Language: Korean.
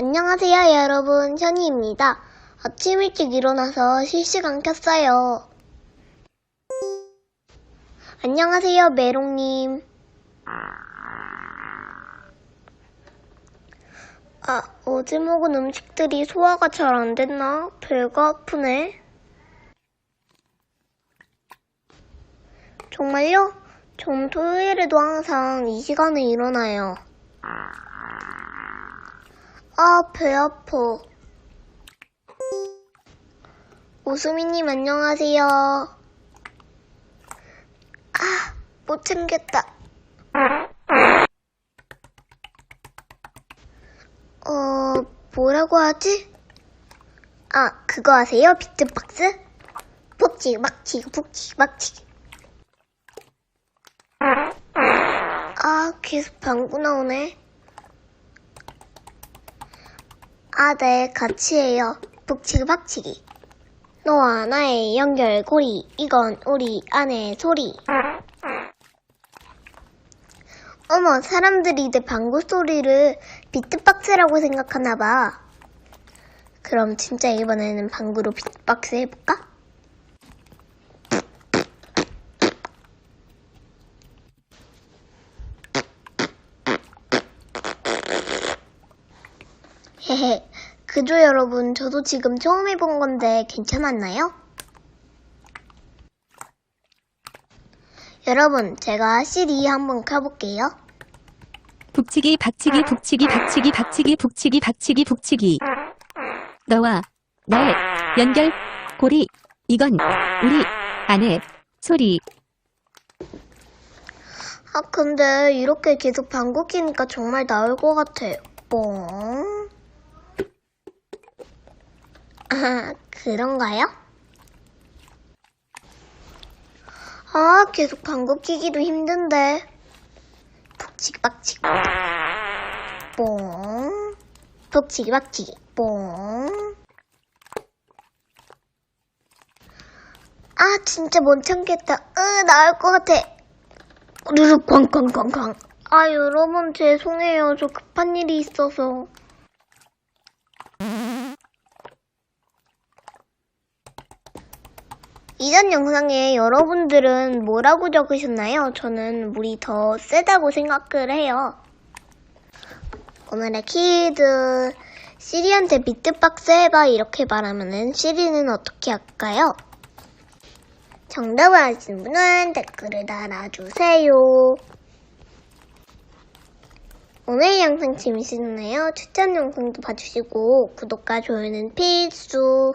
안녕하세요, 여러분. 현이입니다. 아침 일찍 일어나서 실시간 켰어요. 안녕하세요, 메롱님. 아, 어제 먹은 음식들이 소화가 잘 안 됐나? 배가 아프네. 정말요? 전 토요일에도 항상 이 시간에 일어나요. 아, 배 아파. 오수미님 안녕하세요. 아, 못 챙겼다. 어, 뭐라고 하지? 아, 그거 아세요? 비트박스? 북치기, 막치기, 북치기, 막치기. 아, 계속 방구 나오네. 아, 네, 같이 해요. 북치기, 박치기. 너와 나의 연결고리, 이건 우리 안의 소리. 어머, 사람들이 내 방구 소리를 비트박스라고 생각하나 봐. 그럼 진짜 이번에는 방구로 비트박스 해볼까? 그죠 여러분, 저도 지금 처음 해본 건데 괜찮았나요? 여러분, 제가 시리 한번 켜볼게요. 북치기 박치기 북치기 박치기 박치기 북치기 박치기 북치기 너와 나의 연결 고리 이건 우리 안의 소리 아, 근데 이렇게 계속 끼니까 정말 나을 것 같아요. 뽕. 아, 그런가요? 아, 계속 방구 끼기도 힘든데. 북치기 박치기. 뽕. 북치기 박치기. 뽕. 아, 진짜 못 참겠다. 으, 나을 것 같아. 루루 쾅쾅쾅쾅. 아, 여러분 죄송해요. 저 급한 일이 있어서. 이전 영상에 여러분들은 뭐라고 적으셨나요? 저는 물이 더 세다고 생각을 해요. 오늘의 키드 시리한테 비트박스 해봐 이렇게 말하면은 시리는 어떻게 할까요? 정답을 아시는 분은 댓글을 달아주세요. 오늘 영상 재밌으셨나요? 추천 영상도 봐주시고 구독과 좋아요는 필수.